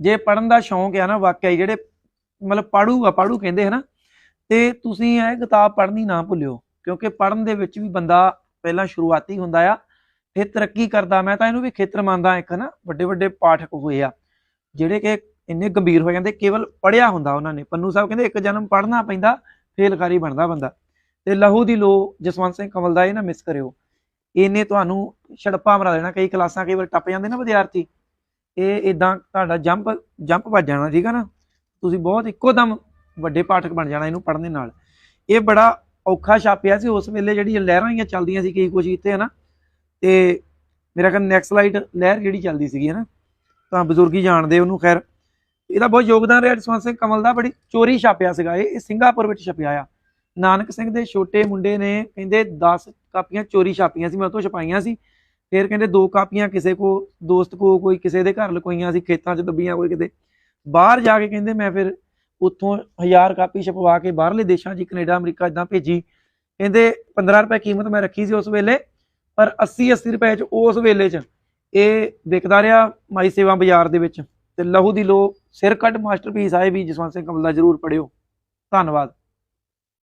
ਜੇ ਪੜਨ ਦਾ ਸ਼ੌਂਕ ਆ ਨਾ, ਵਾਕਿਆ ਜਿਹੜੇ ਮਤਲਬ ਪੜੂਗਾ ਪੜੂ ਕਹਿੰਦੇ ਹਨਾ, ਤੇ ਤੁਸੀਂ ਇਹ ਕਿਤਾਬ ਪੜ੍ਹਨੀ ਨਾ ਭੁੱਲਿਓ, ਕਿਉਂਕਿ ਪੜਨ ਦੇ ਵਿੱਚ ਵੀ ਬੰਦਾ ਪਹਿਲਾਂ ਸ਼ੁਰੂਆਤੀ ਹੁੰਦਾ ਆ, ਫਿਰ ਤਰੱਕੀ ਕਰਦਾ। ਮੈਂ ਤਾਂ ਇਹਨੂੰ ਵੀ ਖੇਤਰ ਮੰਨਦਾ ਇੱਕ ਨਾ ਵੱਡੇ ਵੱਡੇ ਪਾਠਕ ਹੋਏ ਆ, ਜਿਹੜੇ ਕਿ ਇੰਨੇ ਗੰਭੀਰ ਹੋ ਜਾਂਦੇ, ਕੇਵਲ ਪੜਿਆ ਹੁੰਦਾ ਉਹਨਾਂ ਨੇ। ਪੰਨੂ ਸਾਹਿਬ ਕਹਿੰਦੇ, ਇੱਕ ਜਨਮ ਪੜਨਾ ਪੈਂਦਾ ਫੇਲ ਖਾਰੀ ਬਣਦਾ ਬੰਦਾ। ਤੇ ਲਹੂ ਦੀ ਲੋ, ਜਸਵੰਤ ਸਿੰਘ ਕਮਲ ਦਾ ਇਹ ਨਾ ਮਿਸ ਕਰਿਓ। ਇਹਨੇ ਤੁਹਾਨੂੰ ਛੜਪਾ ਮਰਾ ਦੇਣਾ, ਕਈ ਕਲਾਸਾਂ ਕਈ ਵਾਰ ਟੱਪ ਜਾਂਦੇ ਨਾ ਵਿਦਿਆਰਥੀ। ਇਹ ਇਦਾਂ ਤੁਹਾਡਾ ਜੰਪ ਜੰਪ ਵੱਜ ਜਾਣਾ, ਠੀਕ ਹੈ ਨਾ? ਤੁਸੀਂ ਬਹੁਤ ਇੱਕੋ ਦਮ ਵੱਡੇ ਪਾਠਕ ਬਣ ਜਾਣਾ ਇਹਨੂੰ ਪੜ੍ਹਨ ਦੇ ਨਾਲ। ਇਹ ਬੜਾ ਔਖਾ ਛਾਪਿਆ ਸੀ, ਉਸ ਵੇਲੇ ਜਿਹੜੀ ਲਹਿਰਾਂ ਹੀ ਚੱਲਦੀਆਂ ਸੀ, ਕਈ ਕੁਝ ਕੀਤੇ ਹਨਾ? ਤੇ ਮੇਰਾ ਕਹਿੰਦਾ ਨੈਕਸਟ ਲਾਈਟ ਲਹਿਰ ਜਿਹੜੀ ਚੱਲਦੀ ਸੀਗੀ, ਹਨਾ? ਤਾਂ ਬਜ਼ੁਰਗ ਹੀ ਜਾਣਦੇ ਉਹਨੂੰ, ਖੈਰ। ਇਹਦਾ ਬਹੁਤ ਯੋਗਦਾਨ ਰਿਹਾ, ਜਸਵੰਤ ਸਿੰਘ ਕਮਲ ਦਾ, ਬੜੀ ਚੋਰੀ ਛਾਪਿਆ ਸੀਗਾ ਇਹ। ਸਿੰਗਾਪੁਰ ਵਿੱਚ ਛਪਿਆ ਆ। ਨਾਨਕ ਸਿੰਘ ਦੇ ਛੋਟੇ ਮੁੰਡੇ ਨੇ ਕਹਿੰਦੇ 10 ਕਾਪੀਆਂ ਚੋਰੀ ਛਾਪੀਆਂ ਸੀ, ਮੈਂ ਉਹ ਤੋਂ ਛਪਾਈਆਂ ਸੀ। ਫਿਰ ਕਹਿੰਦੇ ਦੋ ਕਾਪੀਆਂ ਕਿਸੇ ਕੋ, ਦੋਸਤ ਕੋ, ਕੋਈ ਕਿਸੇ ਦੇ ਘਰ ਲਕੋਈਆਂ ਸੀ ਖੇਤਾਂ 'ਚ ਦੱਬੀਆਂ ਕੋਈ ਕਿਤੇ। ਬਾਹਰ ਜਾ ਕੇ ਕਹਿੰਦੇ ਮੈਂ ਫਿਰ ਉੱਥੋਂ ਹਜ਼ਾਰ ਕਾਪੀ ਛਪਵਾ ਕੇ ਬਾਹਰਲੇ ਦੇਸ਼ਾਂ 'ਚ ਕੈਨੇਡਾ, ਅਮਰੀਕਾ ਇਦਾਂ ਭੇਜੀ। ਕਹਿੰਦੇ 15 ਰੁਪਏ ਕੀਮਤ ਮੈਂ ਰੱਖੀ ਸੀ ਉਸ ਵੇਲੇ, ਪਰ 80 80 ਰੁਪਏ 'ਚ ਉਸ ਵੇਲੇ 'ਚ ਇਹ ਵਿਕਦਾ ਰਿਹਾ ਮਾਈ ਸੇਵਾ ਬਾਜ਼ਾਰ ਦੇ ਵਿੱਚ। ਤੇ ਲਹੂ ਦੀ ਲੋ ਸਿਰ ਕੱਟ ਮਾਸਟਰਪੀਸ ਆਏ ਵੀ ਜਸਵੰਤ ਸਿੰਘ ਕਮਲ ਦਾ ਜਰੂਰ ਪੜਿਓ ਧੰਨਵਾਦ।